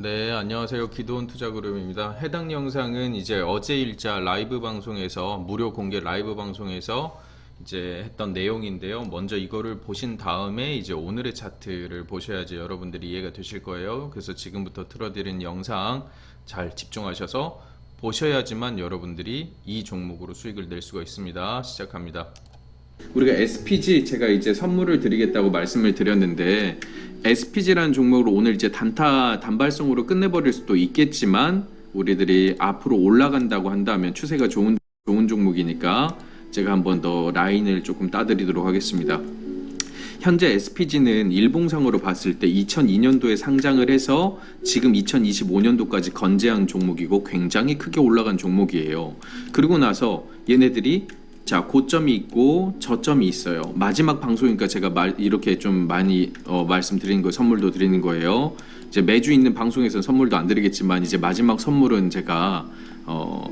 네, 안녕하세요. 기도원 투자그룹입니다. 해당 영상은 이제 어제 일자 라이브 방송에서 무료 공개 라이브 방송에서 이제 했던 내용인데요. 먼저 이거를 보신 다음에 이제 오늘의 차트를 보셔야지 여러분들이 이해가 되실 거예요. 그래서 지금부터 틀어드린 영상 잘 집중하셔서 보셔야지만 여러분들이 이 종목으로 수익을 낼 수가 있습니다. 시작합니다. 우리가 SPG 제가 이제 선물을 드리겠다고 말씀을 드렸는데 SPG라는 종목으로 오늘 이제 단타 단발성으로 끝내버릴 수도 있겠지만 우리들이 앞으로 올라간다고 한다면 추세가 좋은 좋은 종목이니까 제가 한 번 더 라인을 조금 따드리도록 하겠습니다. 현재 SPG는 일봉상으로 봤을 때 2002년도에 상장을 해서 지금 2025년도까지 건재한 종목이고 굉장히 크게 올라간 종목이에요. 그리고 나서 얘네들이 자 고점이 있고 저점이 있어요. 마지막 방송이니까 제가 말 이렇게 좀 많이 어, 말씀드리는 거 선물도 드리는 거예요. 이제 매주 있는 방송에서 선물도 안 드리겠지만 이제 마지막 선물은 제가 어,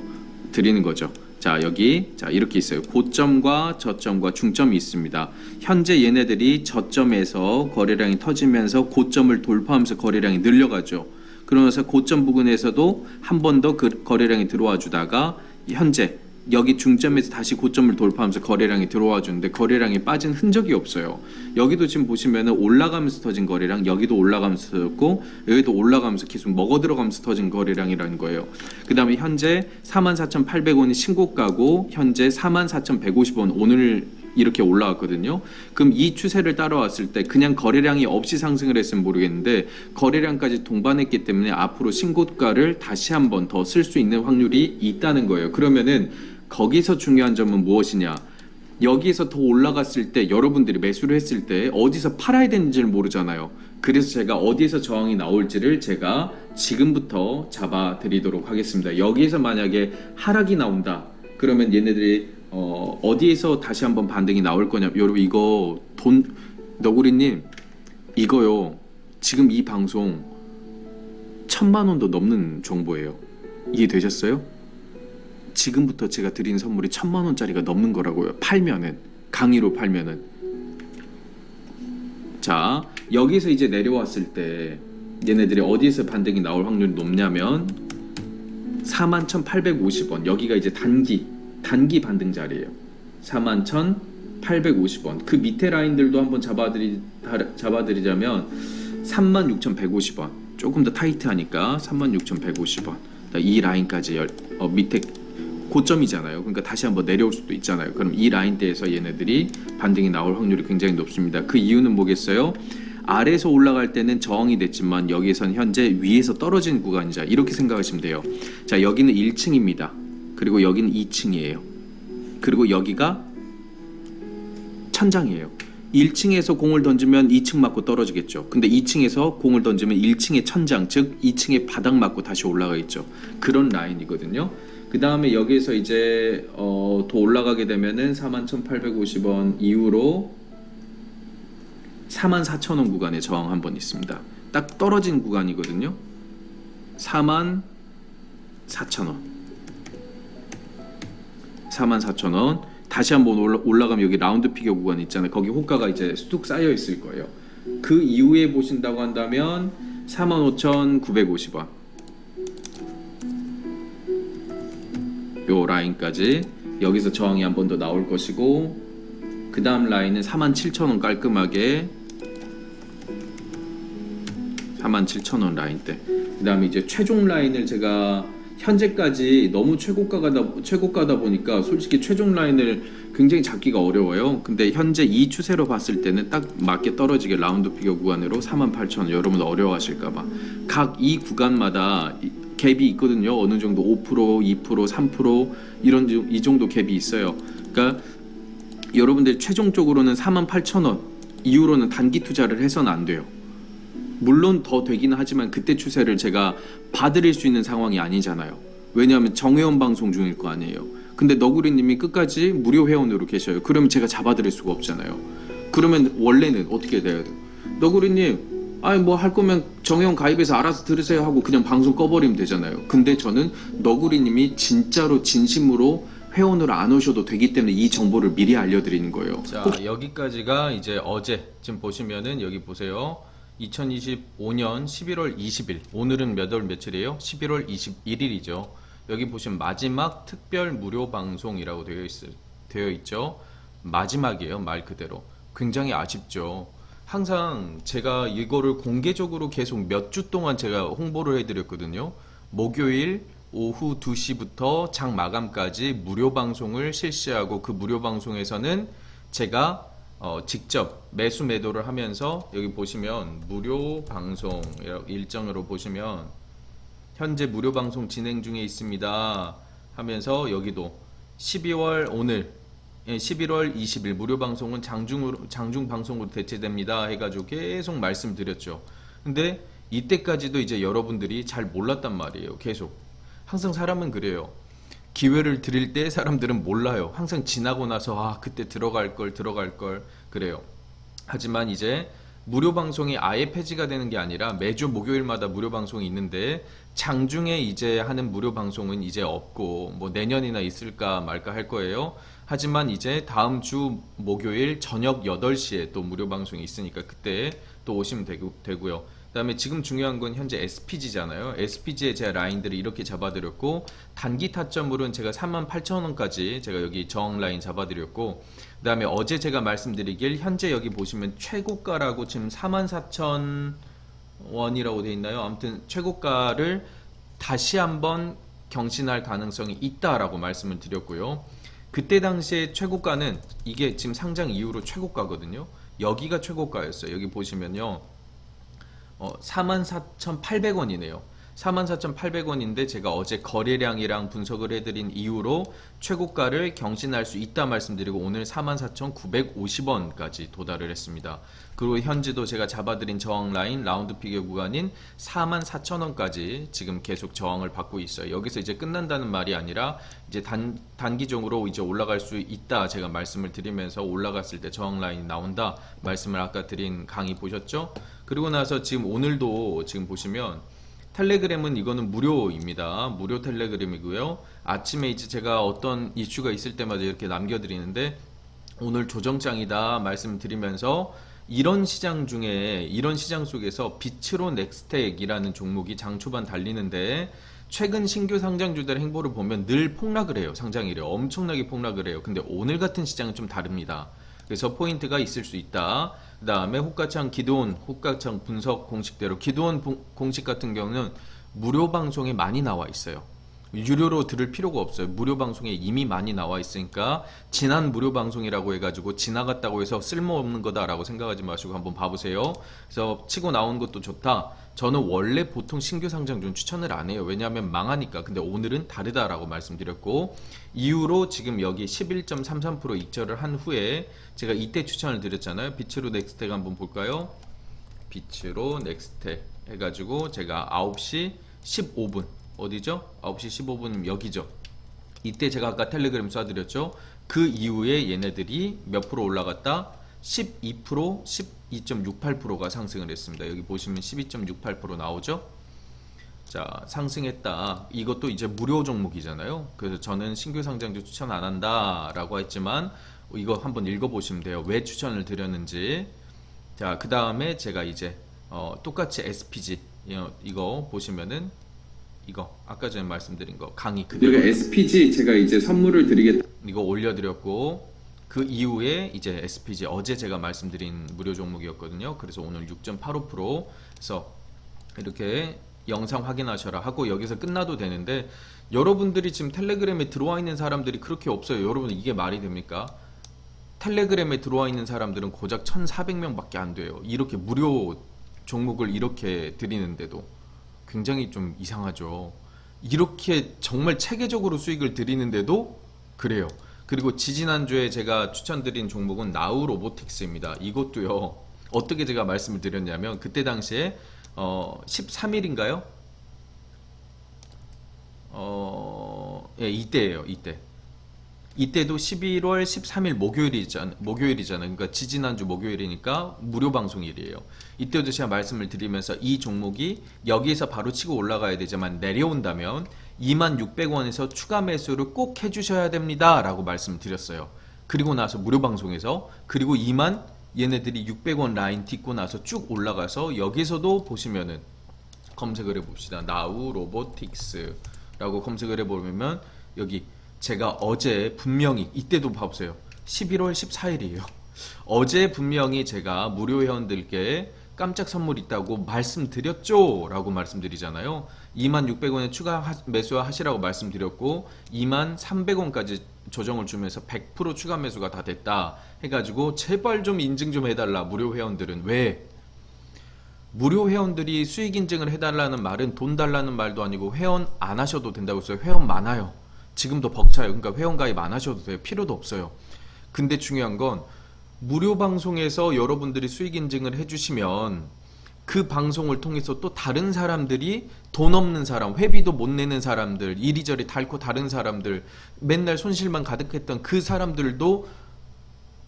드리는 거죠. 자 여기 자 이렇게 있어요. 고점과 저점과 중점이 있습니다. 현재 얘네들이 저점에서 거래량이 터지면서 고점을 돌파하면서 거래량이 늘려가죠. 그러면서 고점 부근에서도 한 번더그 거래량이 들어와 주다가 현재 여기 중점에서 다시 고점을 돌파하면서 거래량이 들어와 주는데 거래량이 빠진 흔적이 없어요. 여기도 지금 보시면은 올라가면서 터진 거래량, 여기도 올라가면서 터졌고 여기도 올라가면서 계속 먹어 들어가면서 터진 거래량이라는 거예요. 그다음에 현재 44,800원이 신고가고 현재 44,150원 오늘 이렇게 올라왔거든요. 그럼 이 추세를 따라왔을 때 그냥 거래량이 없이 상승을 했으면 모르겠는데 거래량까지 동반했기 때문에 앞으로 신고가를 다시 한번 더 쓸 수 있는 확률이 있다는 거예요. 그러면은 거기서 중요한 점은 무엇이냐? 여기에서 더 올라갔을 때 여러분들이 매수를 했을 때 어디서 팔아야 되는지를 모르잖아요. 그래서 제가 어디에서 저항이 나올지를 제가 지금부터 잡아 드리도록 하겠습니다. 여기에서 만약에 하락이 나온다. 그러면 얘네들이 어, 어디에서 다시 한번 반등이 나올 거냐? 여러분 이거 돈 너구리님 이거요. 지금 이 방송 천만 원도 넘는 정보예요. 이해되셨어요? 지금부터 제가 드리는 선물이 천만 원짜리가 넘는 거라고요. 팔면은 강의로 팔면은. 자 여기서 이제 내려왔을 때 얘네들이 어디에서 반등이 나올 확률이 높냐면 41,850원. 여기가 이제 단기 단기 반등 자리예요. 41,850원. 그 밑에 라인들도 한번 잡아드리 잡아드리자면 36,150원. 조금 더 타이트하니까 36,150원. 이 라인까지 열, 어, 밑에 고점이잖아요. 그러니까 다시 한번 내려올 수도 있잖아요. 그럼 이 라인대에서 얘네들이 반등이 나올 확률이 굉장히 높습니다. 그 이유는 뭐겠어요? 아래에서 올라갈 때는 저항이 됐지만 여기선 현재 위에서 떨어진 구간이자 이렇게 생각하시면 돼요. 자 여기는 1층입니다. 그리고 여기는 2층이에요. 그리고 여기가 천장이에요. 1층에서 공을 던지면 2층 맞고 떨어지겠죠. 근데 2층에서 공을 던지면 1층의 천장, 즉 2층의 바닥 맞고 다시 올라가겠죠. 그런 라인이거든요. 그 다음에 여기서 이제 어, 더 올라가게 되면은 41,850원 이후로 44,000원 구간에 저항 한 번 있습니다. 딱 떨어진 구간이거든요. 44,000원. 44,000원. 다시 한번 올라, 올라가면 여기 라운드 피겨 구간 있잖아요. 거기 호가가 이제 쑥 쌓여 있을 거예요. 그 이후에 보신다고 한다면 45,950원. 요 라인까지 여기서 저항이 한 번 더 나올 것이고 그 다음 라인은 47,000원 깔끔하게. 47,000원 라인대. 그 다음에 이제 최종 라인을 제가 현재까지 너무 최고가다 최고가다 보니까 솔직히 최종 라인을 굉장히 잡기가 어려워요. 근데 현재 이 추세로 봤을 때는 딱 맞게 떨어지게 라운드 피겨 구간으로 48,000원. 여러분 어려워하실까봐. 각 이 구간마다 이- 갭이 있거든요. 어느 정도 5%, 2%, 3% 이런 주- 이 정도 갭이 있어요. 그러니까 여러분들 최종적으로는 48,000원 이후로는 단기 투자를 해서는 안 돼요. 물론 더 되기는 하지만 그때 추세를 제가 봐드릴 수 있는 상황이 아니잖아요. 왜냐하면 정회원 방송 중일 거 아니에요. 근데 너구리님이 끝까지 무료 회원으로 계셔요. 그러면 제가 잡아드릴 수가 없잖아요. 그러면 원래는 어떻게 돼야 돼요? 너구리님, 아니 뭐 할 거면 정회원 가입해서 알아서 들으세요 하고 그냥 방송 꺼버리면 되잖아요. 근데 저는 너구리님이 진짜로 진심으로 회원으로 안 오셔도 되기 때문에 이 정보를 미리 알려드리는 거예요. 자 여기까지가 이제 어제 지금 보시면은 여기 보세요. 2025년 11월 20일 오늘은 몇 월 며칠이에요? 11월 21일이죠. 여기 보시면 마지막 특별 무료 방송이라고 되어 있 되어 있죠. 마지막이에요 말 그대로. 굉장히 아쉽죠. 항상 제가 이거를 공개적으로 계속 몇 주 동안 제가 홍보를 해드렸거든요. 목요일 오후 2시부터 장 마감까지 무료 방송을 실시하고 그 무료 방송에서는 제가 어, 직접 매수 매도를 하면서 여기 보시면 무료 방송 일정으로 보시면 현재 무료 방송 진행 중에 있습니다 하면서 여기도 12월 오늘 예, 11월 20일 무료 방송은 장중으로 장중 방송으로 대체됩니다 해가지고 계속 말씀드렸죠. 근데 이때까지도 이제 여러분들이 잘 몰랐단 말이에요. 계속 항상 사람은 그래요. 기회를 드릴 때 사람들은 몰라요. 항상 지나고 나서 아 그때 들어갈 걸 들어갈 걸 그래요. 하지만 이제 무료 방송이 아예 폐지가 되는 게 아니라 매주 목요일마다 무료 방송이 있는데 장중에 이제 하는 무료 방송은 이제 없고 뭐 내년이나 있을까 말까 할 거예요. 하지만 이제 다음 주 목요일 저녁 8시에 또 무료 방송이 있으니까 그때 또 오시면 되고, 되고요. 그다음에 지금 중요한 건 현재 SPG잖아요. SPG에 제가 라인들을 이렇게 잡아드렸고 단기 타점으로는 제가 38,000원까지 제가 여기 저항 라인 잡아드렸고 그다음에 어제 제가 말씀드리길 현재 여기 보시면 최고가라고 지금 44,000원이라고 돼 있나요? 아무튼 최고가를 다시 한번 경신할 가능성이 있다라고 말씀을 드렸고요. 그때 당시에 최고가는 이게 지금 상장 이후로 최고가거든요. 여기가 최고가였어요. 여기 보시면요. 어, 44,800원이네요. 44,800원인데 제가 어제 거래량이랑 분석을 해드린 이후로 최고가를 경신할 수 있다 말씀드리고 오늘 44,950원까지 도달을 했습니다. 그리고 현재도 제가 잡아드린 저항 라인 라운드 피겨 구간인 44,000원까지 지금 계속 저항을 받고 있어요. 여기서 이제 끝난다는 말이 아니라 이제 단, 단기적으로 이제 올라갈 수 있다 제가 말씀을 드리면서 올라갔을 때 저항 라인이 나온다 말씀을 아까 드린 강의 보셨죠? 그리고 나서 지금 오늘도 지금 보시면 텔레그램은 이거는 무료입니다. 무료 텔레그램이고요. 아침에 이제 제가 어떤 이슈가 있을 때마다 이렇게 남겨드리는데 오늘 조정장이다 말씀드리면서 이런 시장 중에 이런 시장 속에서 비츠로 넥스텍이라는 종목이 장 초반 달리는데 최근 신규 상장주들의 행보를 보면 늘 폭락을 해요. 상장일에 엄청나게 폭락을 해요. 근데 오늘 같은 시장은 좀 다릅니다. 그래서 포인트가 있을 수 있다. 그 다음에 호가창 기도원 호가창 분석 공식대로 기도원 부- 공식 같은 경우는 무료 방송에 많이 나와 있어요. 유료로 들을 필요가 없어요. 무료 방송에 이미 많이 나와 있으니까 지난 무료 방송이라고 해가지고 지나갔다고 해서 쓸모없는 거다라고 생각하지 마시고 한번 봐보세요. 그래서 치고 나온 것도 좋다. 저는 원래 보통 신규 상장주는 추천을 안 해요. 왜냐하면 망하니까. 근데 오늘은 다르다라고 말씀드렸고 이후로 지금 여기 11.33% 익절을 한 후에 제가 이때 추천을 드렸잖아요. 빛으로 넥스텍 한번 볼까요? 빛으로 넥스텍 해가지고 제가 9시 15분 어디죠? 9시 15분 여기죠. 이때 제가 아까 텔레그램 쏴드렸죠. 그 이후에 얘네들이 몇 프로 올라갔다? 12%, 12.68%가 상승을 했습니다. 여기 보시면 12.68% 나오죠? 자, 상승했다. 이것도 이제 무료 종목이잖아요. 그래서 저는 신규 상장주 추천 안 한다라고 했지만 이거 한번 읽어보시면 돼요. 왜 추천을 드렸는지. 자, 그 다음에 제가 이제 어, 똑같이 SPG 이거, 이거 보시면은 이거 아까 전에 말씀드린 거 강의 그대로 SPG 제가 이제 선물을 드리겠다. 이거 올려드렸고 그 이후에 이제 SPG 어제 제가 말씀드린 무료 종목이었거든요. 그래서 오늘 6.85% 그래서 이렇게 영상 확인하셔라 하고 여기서 끝나도 되는데 여러분들이 지금 텔레그램에 들어와 있는 사람들이 그렇게 없어요. 여러분 이게 말이 됩니까? 텔레그램에 들어와 있는 사람들은 고작 1,400명밖에 안 돼요. 이렇게 무료 종목을 이렇게 드리는데도 굉장히 좀 이상하죠. 이렇게 정말 체계적으로 수익을 드리는데도 그래요. 그리고 지지난주에 제가 추천드린 종목은 나우 로보틱스입니다. 이것도요. 어떻게 제가 말씀을 드렸냐면 그때 당시에 어 13일인가요? 어, 예, 이때예요. 이때. 이때도 11월 13일 목요일이잖아, 목요일이잖아요. 그러니까 지지난주 목요일이니까 무료 방송일이에요. 이때도 제가 말씀을 드리면서 이 종목이 여기에서 바로 치고 올라가야 되지만 내려온다면 2600원에서 추가 매수를 꼭 해주셔야 됩니다. 라고 말씀을 드렸어요. 그리고 나서 무료 방송에서 그리고 2만 얘네들이 600원 라인 딛고 나서 쭉 올라가서 여기서도 보시면은 검색을 해봅시다. 나우 로보틱스라고 검색을 해보면 여기 제가 어제 분명히 이때도 봐보세요. 11월 14일이에요. 어제 분명히 제가 무료 회원들께 깜짝 선물 있다고 말씀드렸죠? 라고 말씀드리잖아요. 2600원에 추가 하- 매수 하시라고 말씀드렸고 2300원까지 조정을 주면서 100% 추가 매수가 다 됐다 해가지고 제발 좀 인증 좀 해달라 무료 회원들은 왜? 무료 회원들이 수익 인증을 해달라는 말은 돈 달라는 말도 아니고 회원 안 하셔도 된다고 했어요. 회원 많아요. 지금도 벅차요. 그러니까 회원 가입 안 하셔도 돼요. 필요도 없어요. 근데 중요한 건 무료 방송에서 여러분들이 수익 인증을 해주시면 그 방송을 통해서 또 다른 사람들이 돈 없는 사람, 회비도 못 내는 사람들, 이리저리 닳고 다른 사람들, 맨날 손실만 가득했던 그 사람들도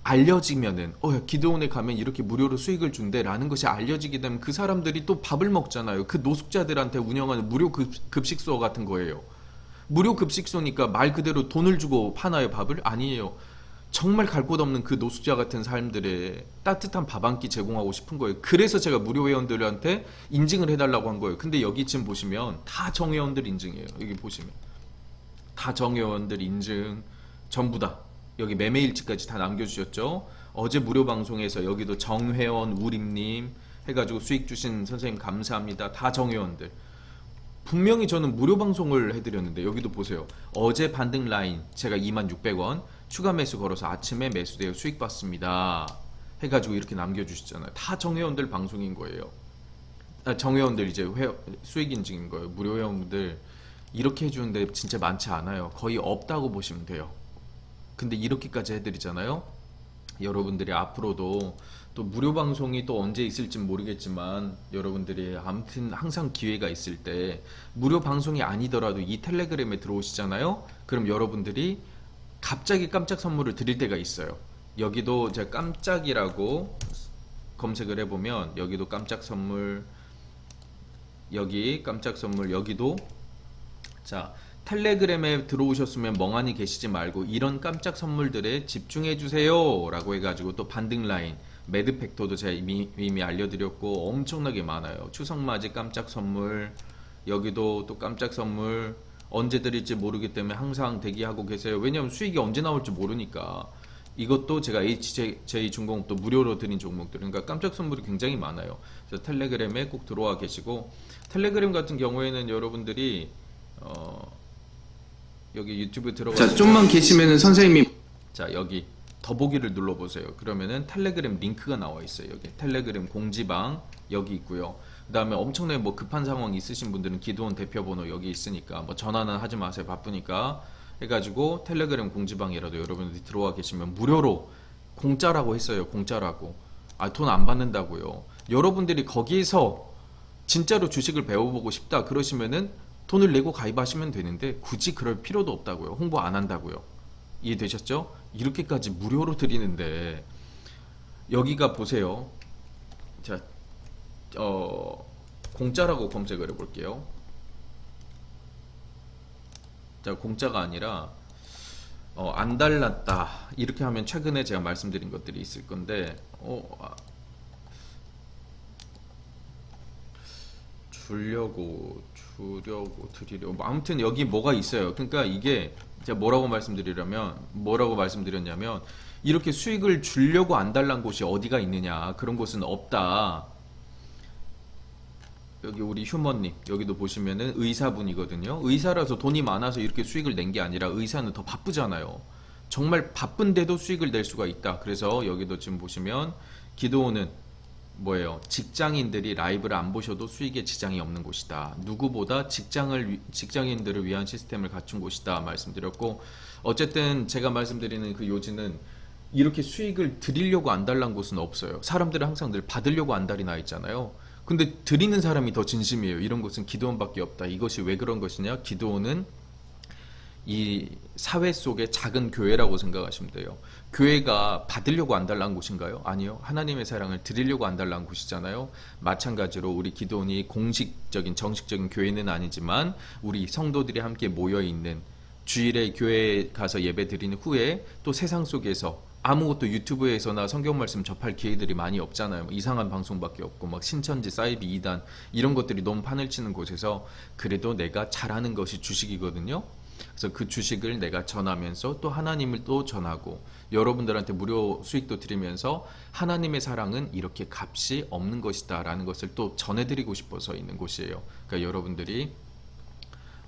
알려지면은 어 야, 기도원에 가면 이렇게 무료로 수익을 준대라는 것이 알려지게 되면 그 사람들이 또 밥을 먹잖아요. 그 노숙자들한테 운영하는 무료 급, 급식소 같은 거예요. 무료 급식소니까 말 그대로 돈을 주고 파나요 밥을? 아니에요. 정말 갈 곳 없는 그 노숙자 같은 사람들의 따뜻한 밥 한 끼 제공하고 싶은 거예요. 그래서 제가 무료 회원들한테 인증을 해달라고 한 거예요. 근데 여기 지금 보시면 다 정회원들 인증이에요. 여기 보시면 다 정회원들 인증 전부 다 여기 매매일지까지 다 남겨주셨죠. 어제 무료 방송에서 여기도 정회원 우림님 해가지고 수익 주신 선생님 감사합니다. 다 정회원들. 분명히 저는 무료 방송을 해드렸는데 여기도 보세요. 어제 반등 라인 제가 2600원 추가 매수 걸어서 아침에 매수되어 수익 봤습니다. 해가지고 이렇게 남겨주시잖아요. 다 정회원들 방송인 거예요. 아, 정회원들 이제 회, 수익 인증인 거예요. 무료 회원들 이렇게 해주는데 진짜 많지 않아요. 거의 없다고 보시면 돼요. 근데 이렇게까지 해드리잖아요. 여러분들이 앞으로도 또 무료 방송이 또 언제 있을지 모르겠지만 여러분들이 아무튼 항상 기회가 있을 때 무료 방송이 아니더라도 이 텔레그램에 들어오시잖아요. 그럼 여러분들이 갑자기 깜짝 선물을 드릴 때가 있어요. 여기도 제가 깜짝이라고 검색을 해보면 여기도 깜짝 선물 여기 깜짝 선물 여기도 자 텔레그램에 들어오셨으면 멍하니 계시지 말고 이런 깜짝 선물들에 집중해 주세요. 라고 해가지고 또 반등 라인 매드팩터도 제가 이미, 이미 알려드렸고 엄청나게 많아요. 추석 맞이 깜짝 선물 여기도 또 깜짝 선물. 언제 드릴지 모르기 때문에 항상 대기하고 계세요. 왜냐면 수익이 언제 나올지 모르니까. 이것도 제가 HJ 중공업도 무료로 드린 종목들. 그러니까 깜짝 선물이 굉장히 많아요. 그래서 텔레그램에 꼭 들어와 계시고 텔레그램 같은 경우에는 여러분들이 어, 여기 유튜브 들어가서 자, 좀만 계시면은 선생님이 자 여기 더보기를 눌러보세요. 그러면은 텔레그램 링크가 나와 있어요. 여기 텔레그램 공지방 여기 있고요. 그 다음에 엄청나게 뭐 급한 상황 있으신 분들은 기도원 대표 번호 여기 있으니까 뭐 전화는 하지 마세요. 바쁘니까 해가지고 텔레그램 공지방이라도 여러분들이 들어와 계시면 무료로 공짜라고 했어요. 공짜라고. 아 돈 안 받는다고요. 여러분들이 거기서 진짜로 주식을 배워보고 싶다 그러시면은 돈을 내고 가입하시면 되는데 굳이 그럴 필요도 없다고요. 홍보 안 한다고요. 이해되셨죠? 이렇게까지 무료로 드리는데 여기가 보세요. 자, 어, 공짜라고 검색을 해볼게요. 자, 공짜가 아니라 어, 안 달랐다 이렇게 하면 최근에 제가 말씀드린 것들이 있을 건데 어, 주려고 주려고 드리려고 뭐 아무튼 여기 뭐가 있어요. 그러니까 이게 제가 뭐라고 말씀드리려면 뭐라고 말씀드렸냐면 이렇게 수익을 주려고 안 달란 곳이 어디가 있느냐 그런 곳은 없다. 여기 우리 휴머님 여기도 보시면은 의사분이거든요. 의사라서 돈이 많아서 이렇게 수익을 낸 게 아니라 의사는 더 바쁘잖아요. 정말 바쁜데도 수익을 낼 수가 있다. 그래서 여기도 지금 보시면 기도원은 뭐예요? 직장인들이 라이브를 안 보셔도 수익에 지장이 없는 곳이다. 누구보다 직장을 위- 직장인들을 위한 시스템을 갖춘 곳이다 말씀드렸고 어쨌든 제가 말씀드리는 그 요지는 이렇게 수익을 드리려고 안 달란 곳은 없어요. 사람들은 항상 늘 받으려고 안달이 나 있잖아요. 근데 드리는 사람이 더 진심이에요. 이런 곳은 기도원밖에 없다. 이것이 왜 그런 것이냐? 기도원은 이 사회 속의 작은 교회라고 생각하시면 돼요. 교회가 받으려고 안 달란 곳인가요? 아니요. 하나님의 사랑을 드리려고 안 달란 곳이잖아요. 마찬가지로 우리 기도원이 공식적인 정식적인 교회는 아니지만 우리 성도들이 함께 모여 있는 주일에 교회에 가서 예배 드리는 후에 또 세상 속에서 아무것도 유튜브에서나 성경 말씀 접할 기회들이 많이 없잖아요. 뭐 이상한 방송밖에 없고 막 신천지, 사이비, 2단 이런 것들이 너무 판을 치는 곳에서 그래도 내가 잘하는 것이 주식이거든요. 그래서 그 주식을 내가 전하면서 또 하나님을 또 전하고 여러분들한테 무료 수익도 드리면서 하나님의 사랑은 이렇게 값이 없는 것이다라는 것을 또 전해드리고 싶어서 있는 곳이에요. 그러니까 여러분들이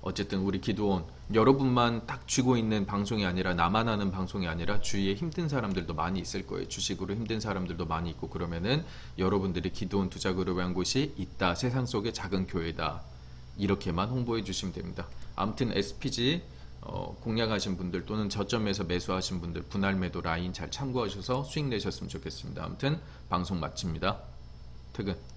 어쨌든 우리 기도원 여러분만 딱 쥐고 있는 방송이 아니라 나만 하는 방송이 아니라 주위에 힘든 사람들도 많이 있을 거예요. 주식으로 힘든 사람들도 많이 있고 그러면은 여러분들이 기도원 투자 그룹에 한 곳이 있다. 세상 속의 작은 교회다. 이렇게만 홍보해 주시면 됩니다. 아무튼 SPG 어, 공략하신 분들 또는 저점에서 매수하신 분들 분할 매도 라인 잘 참고하셔서 수익 내셨으면 좋겠습니다. 아무튼 방송 마칩니다. 퇴근.